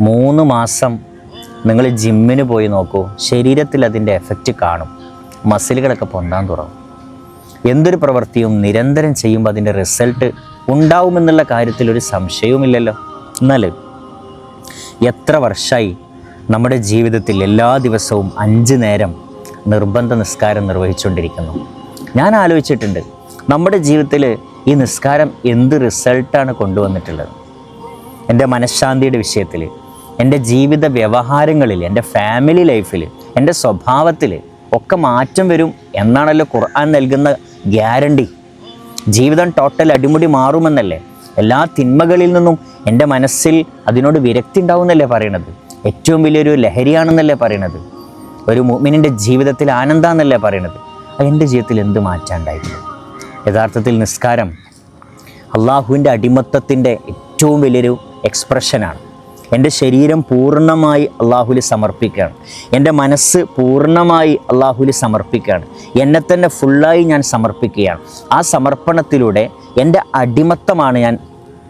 മൂന്ന് മാസം നിങ്ങൾ ജിമ്മിന് പോയി നോക്കൂ ശരീരത്തിൽ അതിന്റെ എഫക്റ്റ് കാണും. മസിലുകളൊക്കെ പൊന്താൻ തുടങ്ങും. എന്തൊരു പ്രവൃത്തിയും നിരന്തരം ചെയ്യുമ്പോൾ അതിന്റെ റിസൾട്ട് ഉണ്ടാവുമെന്നുള്ള കാര്യത്തിൽ ഒരു സംശയവുമില്ലല്ലോ. എന്നാൽ എത്ര വർഷമായി നമ്മുടെ ജീവിതത്തിൽ എല്ലാ ദിവസവും അഞ്ച് നേരം നിർബന്ധ നിസ്കാരം നിർവഹിച്ചുകൊണ്ടിരിക്കുന്നു. ഞാൻ ആലോചിച്ചിട്ടുണ്ട് നമ്മുടെ ജീവിതത്തിൽ ഈ നിസ്കാരം എന്ത് റിസൾട്ടാണ് കൊണ്ടുവന്നിട്ടുള്ളത്? എന്റെ മനഃശാന്തിയുടെ വിഷയത്തിൽ എന്റെ ജീവിത വ്യവഹാരങ്ങളിൽ എന്റെ ഫാമിലി ലൈഫിൽ എന്റെ സ്വഭാവത്തിൽ ഒക്കെ മാറ്റം വരും എന്നാണല്ലോ ഖുർആൻ നൽകുന്ന ഗ്യാരണ്ടി. ജീവിതം ടോട്ടൽ അടിമുടി മാറുമെന്നല്ലേ? എല്ലാ തിന്മകളിൽ നിന്നും എന്റെ മനസ്സിൽ അതിനോട് വിരക്തി ഉണ്ടാവുമെന്നല്ലേ പറയണത്? ഏറ്റവും വലിയൊരു ലഹരിയാണെന്നല്ലേ പറയണത്? ഒരു മുഅ്മിനിന്റെ ജീവിതത്തിൽ ആനന്ദാന്നല്ലേ പറയണത്? എന്റെ ജീവിതത്തിൽ എന്ത് മാറ്റാണ്ടായിരുന്നു യഥാർത്ഥത്തിൽ നിസ്കാരം അള്ളാഹുവിന്റെ അടിമത്തത്തിന്റെ ഏറ്റവും വലിയൊരു എക്സ്പ്രഷനാണ് എന്റെ ശരീരം പൂർണമായി അള്ളാഹുലി സമർപ്പിക്കുകയാണ്. എന്റെ മനസ്സ് പൂർണമായി അള്ളാഹുലി സമർപ്പിക്കുകയാണ്. എന്നെ തന്നെ ഫുള്ളായി ഞാൻ സമർപ്പിക്കുകയാണ്. ആ സമർപ്പണത്തിലൂടെ എന്റെ അടിമത്തമാണ് ഞാൻ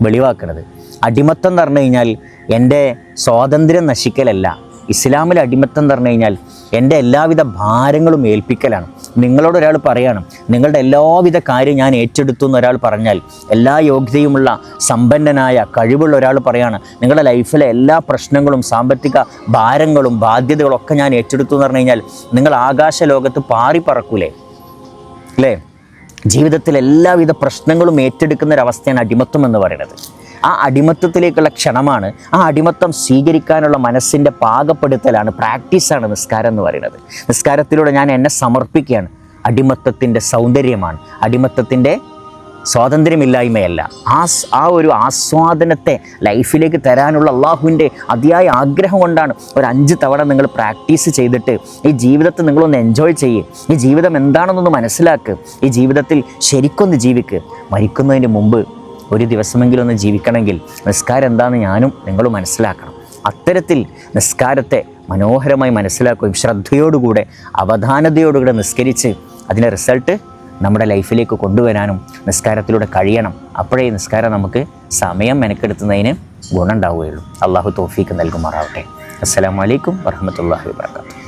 വെളിവാക്കുന്നത്. അടിമത്തം എന്ന് പറഞ്ഞു കഴിഞ്ഞാൽ എന്റെ സ്വാതന്ത്ര്യം നശിക്കലല്ല. ഇസ്ലാമിൽ അടിമത്തം എന്ന് പറഞ്ഞു കഴിഞ്ഞാൽ എന്റെ എല്ലാവിധ ഭാരങ്ങളും ഏൽപ്പിക്കലാണ്. നിങ്ങളോട് ഒരാൾ പറയണം നിങ്ങളുടെ എല്ലാവിധ കാര്യം ഞാൻ ഏറ്റെടുത്തു എന്ന് ഒരാൾ പറഞ്ഞാൽ എല്ലാ യോഗ്യതയുമുള്ള സമ്പന്നനായ കഴിവുള്ള ഒരാൾ പറയാണ് നിങ്ങളുടെ ലൈഫിലെ എല്ലാ പ്രശ്നങ്ങളും സാമ്പത്തിക ഭാരങ്ങളും ബാധ്യതകളും ഒക്കെ ഞാൻ ഏറ്റെടുത്തു എന്ന് പറഞ്ഞു കഴിഞ്ഞാൽ നിങ്ങൾ ആകാശ ലോകത്ത് പാറി പറക്കൂലേ? അല്ലേ? ജീവിതത്തിൽ എല്ലാവിധ പ്രശ്നങ്ങളും ഏറ്റെടുക്കുന്ന ഒരവസ്ഥയാണ് അടിമത്വം എന്ന് പറയുന്നത്. ആ അടിമത്വത്തിലേക്കുള്ള ക്ഷണമാണ് ആ അടിമത്വം സ്വീകരിക്കാനുള്ള മനസ്സിന്റെ പാകപ്പെടുത്തലാണ് പ്രാക്ടീസാണ് നിസ്കാരം എന്ന് പറയുന്നത്. നിസ്കാരത്തിലൂടെ ഞാൻ എന്നെ സമർപ്പിക്കുകയാണ്. അടിമത്തത്തിന്റെ സൗന്ദര്യമാണ്. അടിമത്തത്തിന്റെ സ്വാതന്ത്ര്യമില്ലായ്മയല്ല. ആ ആ ഒരു ആസ്വാദനത്തെ ലൈഫിലേക്ക് തരാനുള്ള അള്ളാഹുവിന്റെ അതിയായ ആഗ്രഹം കൊണ്ടാണ് ഒരു അഞ്ച് തവണ നിങ്ങൾ പ്രാക്ടീസ് ചെയ്തിട്ട് ഈ ജീവിതത്തെ നിങ്ങളൊന്ന് എൻജോയ് ചെയ്യ്. ഈ ജീവിതം എന്താണെന്നൊന്ന് മനസ്സിലാക്കുക ഈ ജീവിതത്തിൽ ശരിക്കൊന്ന് ജീവിക്കുക മരിക്കുന്നതിന് മുമ്പ് ഒരു ദിവസമെങ്കിലും ഒന്ന് ജീവിക്കണമെങ്കിൽ നിസ്കാരം എന്താണെന്ന് ഞാനും നിങ്ങളും മനസ്സിലാക്കണം. അത്തരത്തിൽ നിസ്കാരത്തെ മനോഹരമായി മനസ്സിലാക്കുകയും ശ്രദ്ധയോടുകൂടെ അവധാനതയോടുകൂടെ നിസ്കരിച്ച് അതിന്റെ റിസൾട്ട് നമ്മുടെ ലൈഫിലേക്ക് കൊണ്ടുവരാനും നിസ്കാരത്തിലൂടെ കഴിയണം. അപ്പോഴേ നിസ്കാരം നമുക്ക് സമയം മെനക്കെടുത്തുന്നതിന് ഗുണമുണ്ടാവുകയുള്ളൂ അള്ളാഹു തോഫീക്ക് നൽകുമാറാവട്ടെ. അസ്സാം വലൈക്കും വർഹമത്തല്ലാഹി വാബർക്കാത്തു